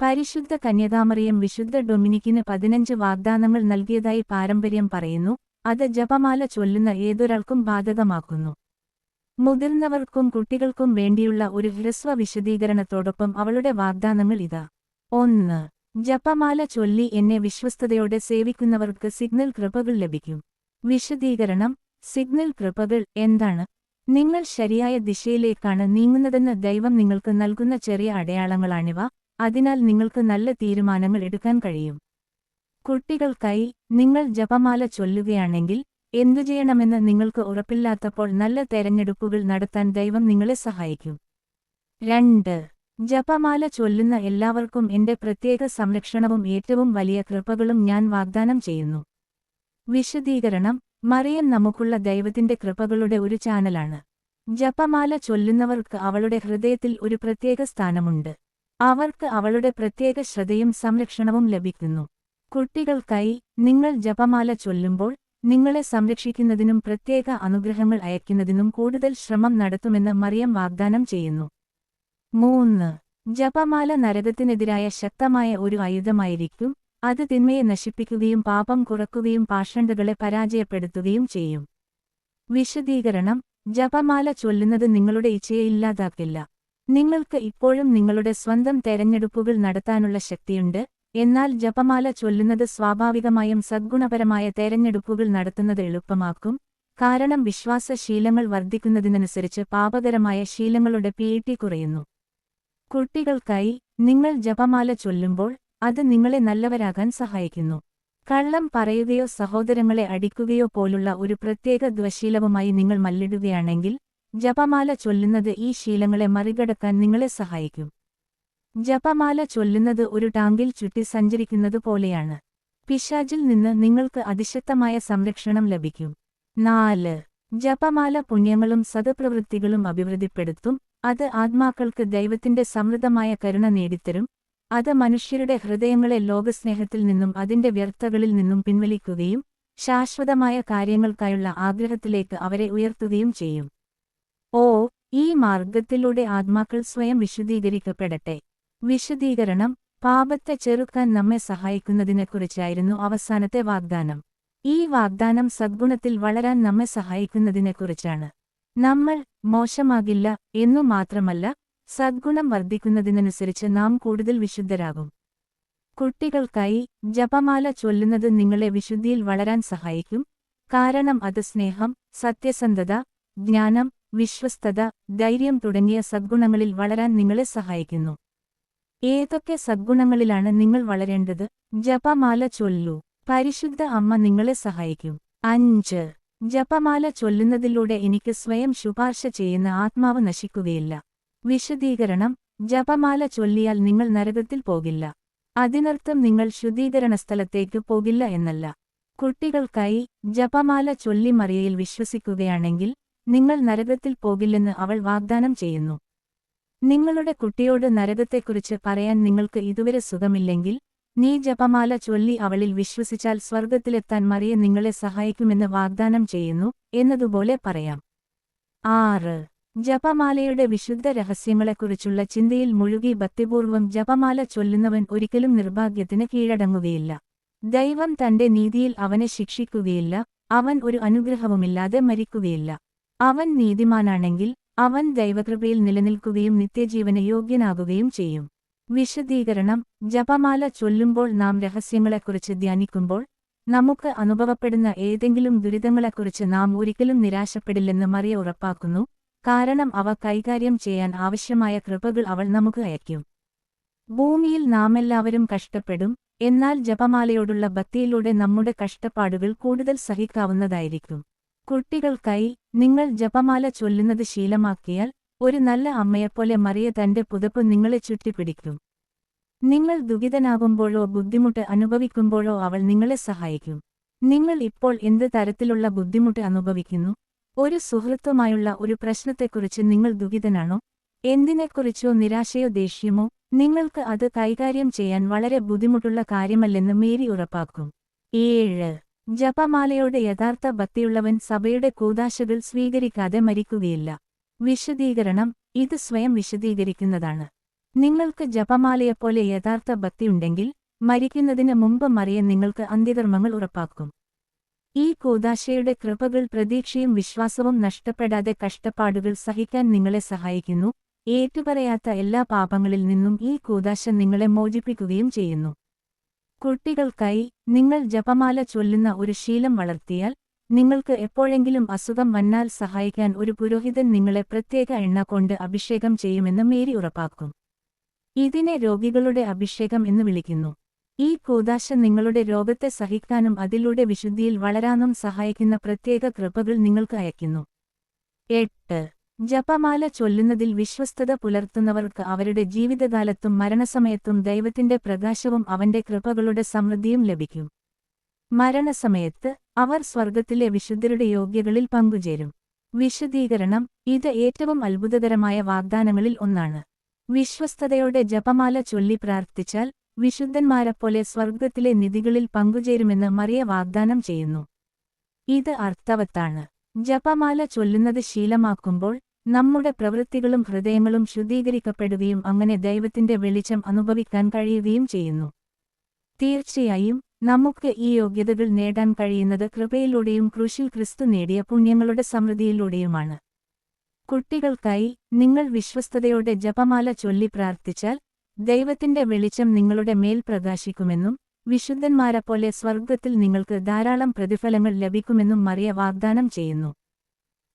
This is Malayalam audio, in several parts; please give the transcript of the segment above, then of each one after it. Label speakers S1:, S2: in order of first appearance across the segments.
S1: പരിശുദ്ധ കന്യകാമറിയം വിശുദ്ധ ഡൊമിനിക്കിന് പതിനഞ്ച് വാഗ്ദാനങ്ങൾ നൽകിയതായി പാരമ്പര്യം പറയുന്നു. അത് ജപമാല ചൊല്ലുന്ന ഏതൊരാൾക്കും ബാധകമാക്കുന്നു. മുതിർന്നവർക്കും കുട്ടികൾക്കും വേണ്ടിയുള്ള ഒരു ഹ്രസ്വ വിശദീകരണത്തോടൊപ്പം അവളുടെ വാഗ്ദാനങ്ങൾ ഇതാ. ഒന്ന് ജപമാല ചൊല്ലി എന്നെ വിശ്വസ്തയോടെ സേവിക്കുന്നവർക്ക് സിഗ്നൽ കൃപകൾ ലഭിക്കും. വിശദീകരണം സിഗ്നൽ കൃപകൾ എന്താണ്? നിങ്ങൾ ശരിയായ ദിശയിലേക്കാണ് നീങ്ങുന്നതെന്ന് ദൈവം നിങ്ങൾക്ക് നൽകുന്ന ചെറിയ അടയാളങ്ങളാണിവ. അതിനാൽ നിങ്ങൾക്ക് നല്ല തീരുമാനങ്ങൾ എടുക്കാൻ കഴിയും. കുട്ടികൾക്കായി നിങ്ങൾ ജപമാല ചൊല്ലുകയാണെങ്കിൽ എന്തു ചെയ്യണമെന്ന് നിങ്ങൾക്ക് ഉറപ്പില്ലാത്തപ്പോൾ നല്ല തെരഞ്ഞെടുപ്പുകൾ നടത്താൻ ദൈവം നിങ്ങളെ സഹായിക്കും. രണ്ട് ജപമാല ചൊല്ലുന്ന എല്ലാവർക്കും എന്റെ പ്രത്യേക സംരക്ഷണവും ഏറ്റവും വലിയ കൃപകളും ഞാൻ വാഗ്ദാനം ചെയ്യുന്നു. വിശദീകരണം മറിയം നമുക്കുള്ള ദൈവത്തിന്റെ കൃപകളുടെ ഒരു ചാനലാണ്. ജപമാല ചൊല്ലുന്നവർക്ക് അവളുടെ ഹൃദയത്തിൽ ഒരു പ്രത്യേക സ്ഥാനമുണ്ട്. അവർക്ക് അവളുടെ പ്രത്യേക ശ്രദ്ധയും സംരക്ഷണവും ലഭിക്കുന്നു. കുട്ടികൾക്കായി നിങ്ങൾ ജപമാല ചൊല്ലുമ്പോൾ നിങ്ങളെ സംരക്ഷിക്കുന്നതിനും പ്രത്യേക അനുഗ്രഹങ്ങൾ അയക്കുന്നതിനും കൂടുതൽ ശ്രമം നടത്തുമെന്ന് മറിയം വാഗ്ദാനം ചെയ്യുന്നു. മൂന്ന്. ജപമാല നരകത്തിനെതിരായ ശക്തമായ ഒരു ആയുധമായിരിക്കും. അത് തിന്മയെ നശിപ്പിക്കുകയും പാപം കുറക്കുകയും പാഷണ്ടുകളെ പരാജയപ്പെടുത്തുകയും ചെയ്യും. വിശദീകരണം. ജപമാല ചൊല്ലുന്നത് നിങ്ങളുടെ ഇച്ഛയെ ഇല്ലാതാക്കില്ല. നിങ്ങൾക്ക് ഇപ്പോഴും നിങ്ങളുടെ സ്വന്തം തെരഞ്ഞെടുപ്പുകൾ നടത്താനുള്ള ശക്തിയുണ്ട് എന്നാൽ ജപമാല ചൊല്ലുന്നത് സ്വാഭാവികമായും സദ്ഗുണപരമായ തെരഞ്ഞെടുപ്പുകൾ നടത്തുന്നത് എളുപ്പമാക്കും. കാരണം വിശ്വാസ ശീലങ്ങൾ വർദ്ധിക്കുന്നതിനനുസരിച്ച് പാപകരമായ ശീലങ്ങളുടെ പീട്ടി കുറയുന്നു. കുട്ടികൾക്കായി നിങ്ങൾ ജപമാല ചൊല്ലുമ്പോൾ അത് നിങ്ങളെ നല്ലവരാകാൻ സഹായിക്കുന്നു. കള്ളം പറയുകയോ സഹോദരങ്ങളെ അടിക്കുകയോ പോലുള്ള ഒരു പ്രത്യേക ദ്വശീലവുമായി നിങ്ങൾ മല്ലിടുകയാണെങ്കിൽ ജപമാല ചൊല്ലുന്നത് ഈ ശീലങ്ങളെ മറികടക്കാൻ നിങ്ങളെ സഹായിക്കും. ജപമാല ചൊല്ലുന്നത് ഒരു ടാങ്കിൽ ചുറ്റി സഞ്ചരിക്കുന്നത് പോലെയാണ്. പിശാചിൽ നിന്ന് നിങ്ങൾക്ക് അതിശക്തമായ സംരക്ഷണം ലഭിക്കും. നാല്. ജപമാല പുണ്യങ്ങളും സദപ്രവൃത്തികളും അഭിവൃദ്ധിപ്പെടുത്തും. അത് ആത്മാക്കൾക്ക് ദൈവത്തിന്റെ സമൃദ്ധമായ കരുണ നേടിത്തരും. അത് മനുഷ്യരുടെ ഹൃദയങ്ങളെ ലോകസ്നേഹത്തിൽ നിന്നും അതിന്റെ വ്യർത്ഥകളിൽ നിന്നും പിൻവലിക്കുകയും ശാശ്വതമായ കാര്യങ്ങൾക്കായുള്ള ആഗ്രഹത്തിലേക്ക് അവരെ ഉയർത്തുകയും ചെയ്യും. ഓ ഈ മാർഗത്തിലൂടെ ആത്മാക്കൾ സ്വയം വിശദീകരിക്കപ്പെടട്ടെ. വിശദീകരണം പാപത്തെ ചെറുക്കാൻ നമ്മെ സഹായിക്കുന്നതിനെക്കുറിച്ചായിരുന്നു അവസാനത്തെ വാഗ്ദാനം. ഈ വാഗ്ദാനം സദ്ഗുണത്തിൽ വളരാൻ നമ്മെ സഹായിക്കുന്നതിനെക്കുറിച്ചാണ്. നമ്മൾ മോശമാകില്ല എന്നു മാത്രമല്ല സദ്ഗുണം വർദ്ധിക്കുന്നതിനനുസരിച്ച് നാം കൂടുതൽ വിശുദ്ധരാകും. കുട്ടികൾക്കായി ജപമാല ചൊല്ലുന്നത് നിങ്ങളെ വിശുദ്ധിയിൽ വളരാൻ സഹായിക്കും. കാരണം അത് സ്നേഹം സത്യസന്ധത ജ്ഞാനം വിശ്വസ്തത ധൈര്യം തുടങ്ങിയ സദ്ഗുണങ്ങളിൽ വളരാൻ നിങ്ങളെ സഹായിക്കുന്നു. ഏതൊക്കെ സദ്ഗുണങ്ങളിലാണ് നിങ്ങൾ വളരേണ്ടത്? ജപമാല ചൊല്ലു. പരിശുദ്ധ അമ്മ നിങ്ങളെ സഹായിക്കും. അഞ്ച്. ജപമാല ചൊല്ലുന്നതിലൂടെ എനിക്ക് സ്വയം ശുപാർശ ചെയ്യുന്ന ആത്മാവ് നശിക്കുകയില്ല. വിശദീകരണം ജപമാല ചൊല്ലിയാൽ നിങ്ങൾ നരകത്തിൽ പോകില്ല. അതിനർത്ഥം നിങ്ങൾ ശുദ്ധീകരണ സ്ഥലത്തേക്ക് പോകില്ല എന്നല്ല. കുട്ടികൾക്കായി ജപമാല ചൊല്ലി മറിയയിൽ വിശ്വസിക്കുകയാണെങ്കിൽ നിങ്ങൾ നരകത്തിൽ പോകില്ലെന്ന് അവൾ വാഗ്ദാനം ചെയ്യുന്നു. നിങ്ങളുടെ കുട്ടിയോട് നരകത്തെക്കുറിച്ച് പറയാൻ നിങ്ങൾക്ക് ഇതുവരെ സുഖമില്ലെങ്കിൽ നീ ജപമാല ചൊല്ലി അവളിൽ വിശ്വസിച്ചാൽ സ്വർഗത്തിലെത്താൻ മറിയ നിങ്ങളെ സഹായിക്കുമെന്ന് വാഗ്ദാനം ചെയ്യുന്നു എന്നതുപോലെ പറയാം. ആറ്. ജപമാലയുടെ വിശുദ്ധ രഹസ്യങ്ങളെക്കുറിച്ചുള്ള ചിന്തയിൽ മുഴുകി ഭക്തിപൂർവം ജപമാല ചൊല്ലുന്നവൻ ഒരിക്കലും നിർഭാഗ്യത്തിന് കീഴടങ്ങുകയില്ല. ദൈവം തന്റെ നീതിയിൽ അവനെ ശിക്ഷിക്കുകയില്ല അവൻ ഒരു അനുഗ്രഹവുമില്ലാതെ മരിക്കുകയില്ല. അവൻ നീതിമാനാണെങ്കിൽ അവൻ ദൈവകൃപയിൽ നിലനിൽക്കുകയും നിത്യജീവന യോഗ്യനാകുകയും ചെയ്യും. വിശദീകരണം ജപമാല ചൊല്ലുമ്പോൾ നാം രഹസ്യങ്ങളെക്കുറിച്ച് ധ്യാനിക്കുമ്പോൾ നമുക്ക് അനുഭവപ്പെടുന്ന ഏതെങ്കിലും ദുരിതങ്ങളെക്കുറിച്ച് നാം ഒരിക്കലും നിരാശപ്പെടില്ലെന്ന് മറിയ ഉറപ്പാക്കുന്നു കാരണം അവ കൈകാര്യം ചെയ്യാൻ ആവശ്യമായ കൃപകൾ അവൾ നമുക്ക് അയക്കും ഭൂമിയിൽ നാമെല്ലാവരും കഷ്ടപ്പെടും എന്നാൽ ജപമാലയോടുള്ള ഭക്തിയിലൂടെ നമ്മുടെ കഷ്ടപ്പാടുകൾ കൂടുതൽ സഹിക്കാവുന്നതായിരിക്കും. കുട്ടികൾക്കായി നിങ്ങൾ ജപമാല ചൊല്ലുന്നത് ശീലമാക്കിയാൽ ഒരു നല്ല അമ്മയെപ്പോലെ മറിയ തന്റെ പുതപ്പ് നിങ്ങളെ ചുറ്റിപ്പിടിക്കും. നിങ്ങൾ ദുഃഖിതനാകുമ്പോഴോ ബുദ്ധിമുട്ട് അനുഭവിക്കുമ്പോഴോ അവൾ നിങ്ങളെ സഹായിക്കും. നിങ്ങൾ ഇപ്പോൾ എന്ത് തരത്തിലുള്ള ബുദ്ധിമുട്ട് അനുഭവിക്കുന്നു? ഒരു സുഹൃത്തുമായുള്ള ഒരു പ്രശ്നത്തെക്കുറിച്ച് നിങ്ങൾ ദുഃഖിതനാണോ? എന്തിനെക്കുറിച്ചോ നിരാശയോ ദേഷ്യമോ? നിങ്ങൾക്ക് അത് കൈകാര്യം ചെയ്യാൻ വളരെ ബുദ്ധിമുട്ടുള്ള കാര്യമല്ലെന്ന് മേരി ഉറപ്പാക്കും. ഏഴ് ജപമാലയോട് യഥാർത്ഥ ഭക്തിയുള്ളവൻ സഭയുടെ കൂതാശകൾ സ്വീകരിക്കാതെ മരിക്കുകയില്ല. വിശദീകരണം ഇത് സ്വയം വിശദീകരിക്കുന്നതാണ്. നിങ്ങൾക്ക് ജപമാലയെപ്പോലെ യഥാർത്ഥ ഭക്തിയുണ്ടെങ്കിൽ മരിക്കുന്നതിന് മുമ്പ് മറിയ നിങ്ങൾക്ക് അന്ത്യകർമ്മങ്ങൾ ഉറപ്പാക്കും. ഈ കൂതാശയുടെ കൃപകൾ പ്രതീക്ഷയും വിശ്വാസവും നഷ്ടപ്പെടാതെ കഷ്ടപ്പാടുകൾ സഹിക്കാൻ നിങ്ങളെ സഹായിക്കുന്നു. ഏറ്റുപറയാത്ത എല്ലാ പാപങ്ങളിൽ നിന്നും ഈ കൂതാശ നിങ്ങളെ മോചിപ്പിക്കുകയും ചെയ്യുന്നു. കുട്ടികൾക്കായി നിങ്ങൾ ജപമാല ചൊല്ലുന്ന ഒരു ശീലം വളർത്തിയാൽ നിങ്ങൾക്ക് എപ്പോഴെങ്കിലും അസുഖം വന്നാൽ സഹായിക്കാൻ ഒരു പുരോഹിതൻ നിങ്ങളെ പ്രത്യേക എണ്ണ കൊണ്ട് അഭിഷേകം ചെയ്യുമെന്ന് മേരി ഉറപ്പാക്കും. ഇതിനെ രോഗികളുടെ അഭിഷേകം എന്ന് വിളിക്കുന്നു. ഈ കൂതാശ നിങ്ങളുടെ രോഗത്തെ സഹിക്കാനും അതിലൂടെ വിശുദ്ധിയിൽ വളരാനും സഹായിക്കുന്ന പ്രത്യേക കൃപകൾ നിങ്ങൾക്ക് അയക്കുന്നു എട്ട്. ജപമാല ചൊല്ലുന്നതിൽ വിശ്വസ്തത പുലർത്തുന്നവർക്ക് അവരുടെ ജീവിതകാലത്തും മരണസമയത്തും ദൈവത്തിന്റെ പ്രകാശവും അവന്റെ കൃപകളുടെ സമൃദ്ധിയും ലഭിക്കും. മരണസമയത്ത് അവർ സ്വർഗത്തിലെ വിശുദ്ധരുടെ യോഗ്യകളിൽ പങ്കുചേരും. വിശുദ്ധീകരണം ഇത് ഏറ്റവും അത്ഭുതകരമായ വാഗ്ദാനങ്ങളിൽ ഒന്നാണ്. വിശ്വസ്തതയോടെ ജപമാല ചൊല്ലി പ്രാർത്ഥിച്ചാൽ വിശുദ്ധന്മാരെപ്പോലെ സ്വർഗത്തിലെ നിധികളിൽ പങ്കുചേരുമെന്ന് മറിയ വാഗ്ദാനം ചെയ്യുന്നു. ഇത് അർത്ഥവത്താണ്. ജപമാല ചൊല്ലുന്നത് ശീലമാക്കുമ്പോൾ നമ്മുടെ പ്രവൃത്തികളും ഹൃദയങ്ങളും ശുദ്ധീകരിക്കപ്പെടുകയും അങ്ങനെ ദൈവത്തിന്റെ വെളിച്ചം അനുഭവിക്കാൻ കഴിയുകയും ചെയ്യുന്നു. തീർച്ചയായും നമുക്ക് ഈ യോഗ്യതകൾ നേടാൻ കഴിയുന്നത് കൃപയിലൂടെയും ക്രൂശിൽ ക്രിസ്തു നേടിയ പുണ്യങ്ങളുടെ സമൃദ്ധിയിലൂടെയുമാണ്. കുട്ടികൾക്കായി നിങ്ങൾ വിശ്വസ്തതയോടെ ജപമാല ചൊല്ലി പ്രാർത്ഥിച്ചാൽ ദൈവത്തിന്റെ വെളിച്ചം നിങ്ങളുടെ മേൽ പ്രകാശിക്കുമെന്നും വിശുദ്ധന്മാരെപ്പോലെ സ്വർഗത്തിൽ നിങ്ങൾക്ക് ധാരാളം പ്രതിഫലങ്ങൾ ലഭിക്കുമെന്നും മറിയ വാഗ്ദാനം ചെയ്യുന്നു.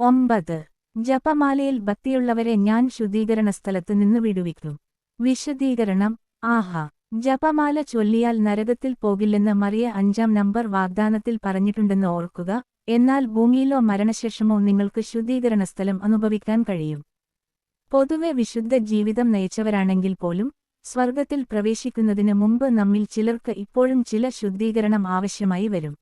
S1: ഒമ്പത് ജപമാലയിൽ ഭക്തിയുള്ളവരെ ഞാൻ ശുദ്ധീകരണ സ്ഥലത്ത് നിന്ന് വിടുവിക്കും. വിശദീകരണം ആഹാ. ജപമാല ചൊല്ലിയാൽ നരകത്തിൽ പോകില്ലെന്ന് മറിയ അഞ്ചാം നമ്പർ വാഗ്ദാനത്തിൽ പറഞ്ഞിട്ടുണ്ടെന്ന് ഓർക്കുക. എന്നാൽ ഭൂമിയിലോ മരണശേഷമോ നിങ്ങൾക്ക് ശുദ്ധീകരണ സ്ഥലം അനുഭവിക്കാൻ കഴിയും. പൊതുവെ വിശുദ്ധ ജീവിതം നയിച്ചവരാണെങ്കിൽ പോലും സ്വർഗത്തിൽ പ്രവേശിക്കുന്നതിന് മുമ്പ് നമ്മിൽ ചിലർക്ക് ഇപ്പോഴും ചില ശുദ്ധീകരണം ആവശ്യമായി വരും.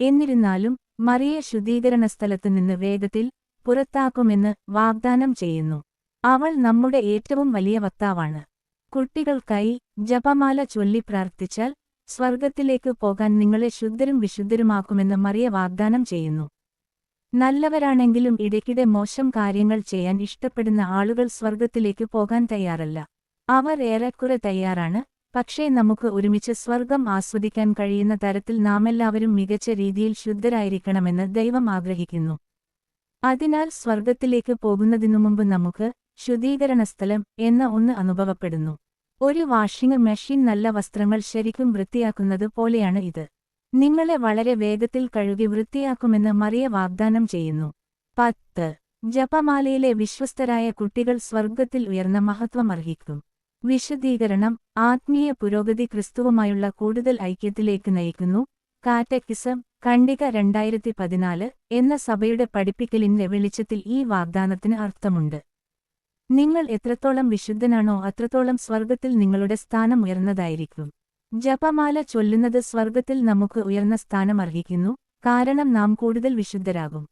S1: എന്നിരുന്നാലും മറിയ ശുദ്ധീകരണ സ്ഥലത്തു നിന്ന് വേഗത്തിൽ പുറത്താക്കുമെന്ന് വാഗ്ദാനം ചെയ്യുന്നു. അവൾ നമ്മുടെ ഏറ്റവും വലിയ വക്താവാണ്. കുട്ടികൾക്കായി ജപമാല ചൊല്ലി പ്രാർത്ഥിച്ചാൽ സ്വർഗത്തിലേക്ക് പോകാൻ നിങ്ങളെ ശുദ്ധരും വിശുദ്ധരുമാക്കുമെന്ന് മറിയ വാഗ്ദാനം ചെയ്യുന്നു. നല്ലവരാണെങ്കിലും ഇടയ്ക്കിടെ മോശം കാര്യങ്ങൾ ചെയ്യാൻ ഇഷ്ടപ്പെടുന്ന ആളുകൾ സ്വർഗത്തിലേക്ക് പോകാൻ തയ്യാറല്ല. അവർ ഏറെക്കുറെ തയ്യാറാണ്. പക്ഷേ നമുക്ക് ഒരുമിച്ച് സ്വർഗം ആസ്വദിക്കാൻ കഴിയുന്ന തരത്തിൽ നാമെല്ലാവരും മികച്ച രീതിയിൽ ശുദ്ധരായിരിക്കണമെന്ന് ദൈവം ആഗ്രഹിക്കുന്നു. അതിനാൽ സ്വർഗത്തിലേക്ക് പോകുന്നതിനു മുമ്പ് നമുക്ക് ശുദ്ധീകരണസ്ഥലം എന്ന ഒന്ന് അനുഭവപ്പെടുന്നു. ഒരു വാഷിംഗ് മെഷീൻ നല്ല വസ്ത്രങ്ങൾ ശരിക്കും വൃത്തിയാക്കുന്നത് പോലെയാണ് ഇത്. നിങ്ങളെ വളരെ വേഗത്തിൽ കഴുകി വൃത്തിയാക്കുമെന്ന് മറിയ വാഗ്ദാനം ചെയ്യുന്നു. പത്ത്. ജപമാലയിലെ വിശ്വസ്തരായ കുട്ടികൾ സ്വർഗത്തിൽ ഉയർന്ന മഹത്വം അർഹിക്കും. വിശദീകരണം ആത്മീയ പുരോഗതി ക്രിസ്തുവുമായുള്ള കൂടുതൽ ഐക്യത്തിലേക്ക് നയിക്കുന്നു. കാറ്റക്കിസം ഖണ്ഡിക രണ്ടായിരത്തി പതിനാല് എന്ന സഭയുടെ പഠിപ്പിക്കലിന്റെ വെളിച്ചത്തിൽ ഈ വാഗ്ദാനത്തിന് അർത്ഥമുണ്ട്. നിങ്ങൾ എത്രത്തോളം വിശുദ്ധനാണോ അത്രത്തോളം സ്വർഗത്തിൽ നിങ്ങളുടെ സ്ഥാനം ഉയർന്നതായിരിക്കും. ജപമാല ചൊല്ലുന്നത് സ്വർഗത്തിൽ നമുക്ക് ഉയർന്ന സ്ഥാനം അർഹിക്കുന്നു കാരണം നാം കൂടുതൽ വിശുദ്ധരാകും.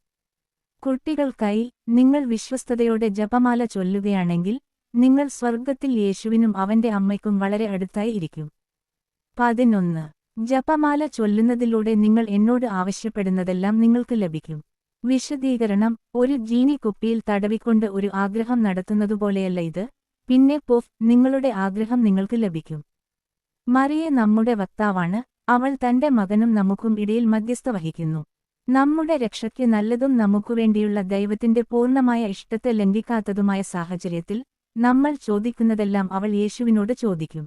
S1: കുട്ടികൾക്കായി നിങ്ങൾ വിശ്വസ്തതയോടെ ജപമാല ചൊല്ലുകയാണെങ്കിൽ നിങ്ങൾ സ്വർഗത്തിൽ യേശുവിനും അവന്റെ അമ്മയ്ക്കും വളരെ അടുത്തായി ഇരിക്കും. പതിനൊന്ന്. ജപമാല ചൊല്ലുന്നതിലൂടെ നിങ്ങൾ എന്നോട് ആവശ്യപ്പെടുന്നതെല്ലാം നിങ്ങൾക്ക് ലഭിക്കും. വിശദീകരണം ഒരു ജീനി കുപ്പിയിൽ തടവിക്കൊണ്ട് ഒരു ആഗ്രഹം നടത്തുന്നതുപോലെയല്ല ഇത്. പിന്നെ പോഫ് നിങ്ങളുടെ ആഗ്രഹം നിങ്ങൾക്ക് ലഭിക്കും. മറിയെ നമ്മുടെ വക്താവാണ്. അവൾ തന്റെ മകനും നമുക്കും ഇടയിൽ മധ്യസ്ഥ വഹിക്കുന്നു. നമ്മുടെ രക്ഷയ്ക്ക് നല്ലതും നമുക്കുവേണ്ടിയുള്ള ദൈവത്തിന്റെ പൂർണമായ ഇഷ്ടത്തെ ലംഘിക്കാത്തതുമായ സാഹചര്യത്തിൽ നമ്മൾ ചോദിക്കുന്നതെല്ലാം അവൾ യേശുവിനോട് ചോദിക്കും.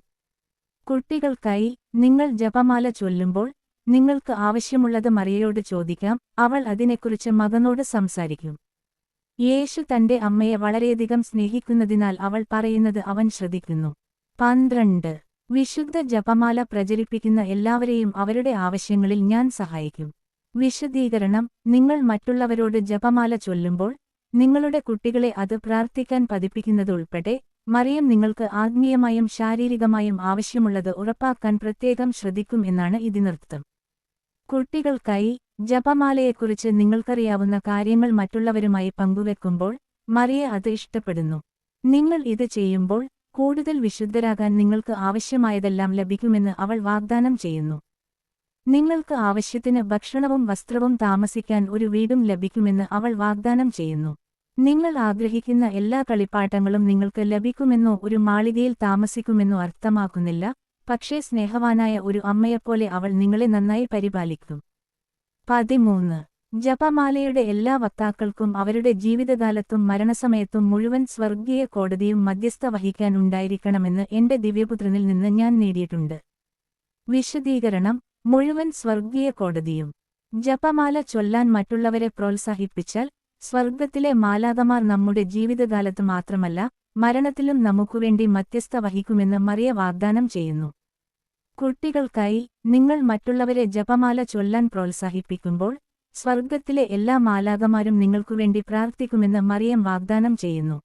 S1: കുട്ടികൾക്കായി നിങ്ങൾ ജപമാല ചൊല്ലുമ്പോൾ നിങ്ങൾക്ക് ആവശ്യമുള്ളത് മറിയയോട് ചോദിക്കാം അവൾ അതിനെക്കുറിച്ച് മകനോട് സംസാരിക്കും. യേശു തന്റെ അമ്മയെ വളരെയധികം സ്നേഹിക്കുന്നതിനാൽ അവൾ പറയുന്നത് അവൻ ശ്രദ്ധിക്കുന്നു. പന്ത്രണ്ട്. വിശുദ്ധ ജപമാല പ്രചരിപ്പിക്കുന്ന എല്ലാവരെയും അവരുടെ ആവശ്യങ്ങളിൽ ഞാൻ സഹായിക്കും. വിശദീകരണം നിങ്ങൾ മറ്റുള്ളവരോട് ജപമാല ചൊല്ലുമ്പോൾ നിങ്ങളുടെ കുട്ടികളെ അത് പ്രാർത്ഥിക്കാൻ പതിപ്പിക്കുന്നതുൾപ്പെടെ മറിയം നിങ്ങൾക്ക് ആത്മീയമായും ശാരീരികമായും ആവശ്യമുള്ളത് ഉറപ്പാക്കാൻ പ്രത്യേകം ശ്രദ്ധിക്കും എന്നാണ് ഇതിനർത്ഥം. കുട്ടികൾക്കായി ജപമാലയെക്കുറിച്ച് നിങ്ങൾക്കറിയാവുന്ന കാര്യങ്ങൾ മറ്റുള്ളവരുമായി പങ്കുവെക്കുമ്പോൾ മറിയ അത് ഇഷ്ടപ്പെടുന്നു. നിങ്ങൾ ഇത് ചെയ്യുമ്പോൾ കൂടുതൽ വിശുദ്ധരാകാൻ നിങ്ങൾക്ക് ആവശ്യമായതെല്ലാം ലഭിക്കുമെന്ന് അവൾ വാഗ്ദാനം ചെയ്യുന്നു. നിങ്ങൾക്ക് ആവശ്യത്തിന് ഭക്ഷണവും വസ്ത്രവും താമസിക്കാൻ ഒരു വീടും ലഭിക്കുമെന്ന് അവൾ വാഗ്ദാനം ചെയ്യുന്നു. നിങ്ങൾ ആഗ്രഹിക്കുന്ന എല്ലാ കളിപ്പാട്ടങ്ങളും നിങ്ങൾക്ക് ലഭിക്കുമെന്നോ ഒരു മാളികയിൽ താമസിക്കുമെന്നോ അർത്ഥമാക്കുന്നില്ല പക്ഷേ സ്നേഹവാനായ ഒരു അമ്മയെപ്പോലെ അവൾ നിങ്ങളെ നന്നായി പരിപാലിക്കും. പതിമൂന്ന്. ജപമാലയുടെ എല്ലാ വക്താക്കൾക്കും അവരുടെ ജീവിതകാലത്തും മരണസമയത്തും മുഴുവൻ സ്വർഗീയ കോടതിയും മധ്യസ്ഥ വഹിക്കാൻ ഉണ്ടായിരിക്കണമെന്ന് എന്റെ ദിവ്യപുത്രനിൽ നിന്ന് ഞാൻ നേടിയിട്ടുണ്ട്. വിശദീകരണം മുഴുവൻ സ്വർഗീയ കോടതിയും. ജപമാല ചൊല്ലാൻ മറ്റുള്ളവരെ പ്രോത്സാഹിപ്പിച്ചാൽ സ്വർഗത്തിലെ മാലാകമാർ നമ്മുടെ ജീവിതകാലത്ത് മാത്രമല്ല മരണത്തിലും നമുക്കുവേണ്ടി മധ്യസ്ഥ വഹിക്കുമെന്ന് മറിയ വാഗ്ദാനം ചെയ്യുന്നു. കുട്ടികൾക്കായി നിങ്ങൾ മറ്റുള്ളവരെ ജപമാല ചൊല്ലാൻ പ്രോത്സാഹിപ്പിക്കുമ്പോൾ സ്വർഗത്തിലെ എല്ലാ മാലാകമാരും നിങ്ങൾക്കുവേണ്ടി പ്രാർത്ഥിക്കുമെന്ന് മറിയം വാഗ്ദാനം ചെയ്യുന്നു.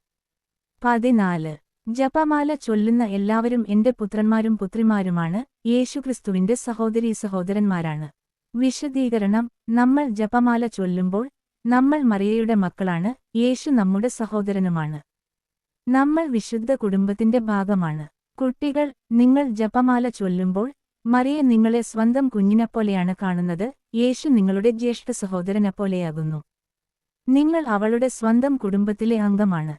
S1: പതിനാല്. ജപമാല ചൊല്ലുന്ന എല്ലാവരും എന്റെ പുത്രന്മാരും പുത്രിമാരുമാണ് യേശുക്രിസ്തുവിന്റെ സഹോദരീ സഹോദരന്മാരാണ്. വിശദീകരണം നമ്മൾ ജപമാല ചൊല്ലുമ്പോൾ നമ്മൾ മറിയയുടെ മക്കളാണ് യേശു നമ്മുടെ സഹോദരനുമാണ്. നമ്മൾ വിശുദ്ധ കുടുംബത്തിന്റെ ഭാഗമാണ്. കുട്ടികൾ നിങ്ങൾ ജപമാല ചൊല്ലുമ്പോൾ മറിയ നിങ്ങളെ സ്വന്തം കുഞ്ഞിനെപ്പോലെയാണ് കാണുന്നത് യേശു നിങ്ങളുടെ ജ്യേഷ്ഠ സഹോദരനെപ്പോലെയാകുന്നു. നിങ്ങൾ അവളുടെ സ്വന്തം കുടുംബത്തിലെ അംഗമാണ്.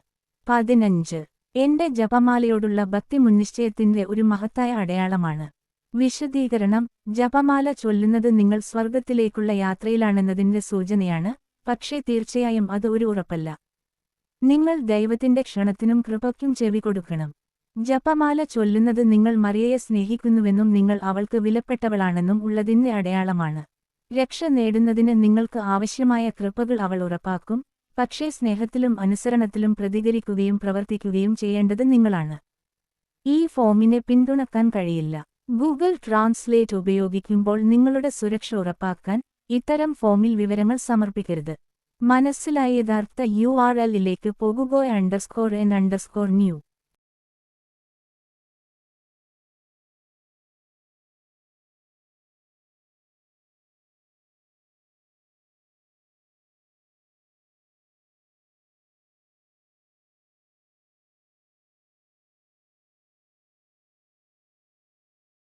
S1: പതിനഞ്ച്. എന്റെ ജപമാലയോടുള്ള ഭക്തി മുൻനിശ്ചയത്തിന്റെ ഒരു മഹത്തായ അടയാളമാണ്. വിശദീകരണം ജപമാല ചൊല്ലുന്നത് നിങ്ങൾ സ്വർഗത്തിലേക്കുള്ള യാത്രയിലാണെന്നതിന്റെ സൂചനയാണ് പക്ഷേ തീർച്ചയായും അത് ഒരു ഉറപ്പല്ല. നിങ്ങൾ ദൈവത്തിന്റെ ക്ഷണത്തിനും കൃപയ്ക്കും ചെവി കൊടുക്കണം. ജപമാല ചൊല്ലുന്നത് നിങ്ങൾ മറിയയെ സ്നേഹിക്കുന്നുവെന്നും നിങ്ങൾ അവൾക്ക് വിലപ്പെട്ടവളാണെന്നും ഉള്ളതിന്റെ അടയാളമാണ്. രക്ഷ നേടുന്നതിന് നിങ്ങൾക്ക് ആവശ്യമായ കൃപകൾ അവൾ ഉറപ്പാക്കും പക്ഷേ സ്നേഹത്തിലും അനുസരണത്തിലും പ്രതികരിക്കുകയും പ്രവർത്തിക്കുകയും ചെയ്യേണ്ടത് നിങ്ങളാണ്. ഈ ഫോമിനെ പിന്തുണക്കാൻ കഴിയില്ല. ഗൂഗിൾ ട്രാൻസ്ലേറ്റ് ഉപയോഗിക്കുമ്പോൾ നിങ്ങളുടെ സുരക്ഷ ഉറപ്പാക്കാൻ ഇത്തരം ഫോമിൽ വിവരങ്ങൾ സമർപ്പിക്കരുത്. മനസ്സിലായ യഥാർത്ഥ യു ആർ എല്ലിലേക്ക് പോകുകോ അണ്ടർസ്കോർ എൻ അണ്ടർസ്കോർ ന്യൂ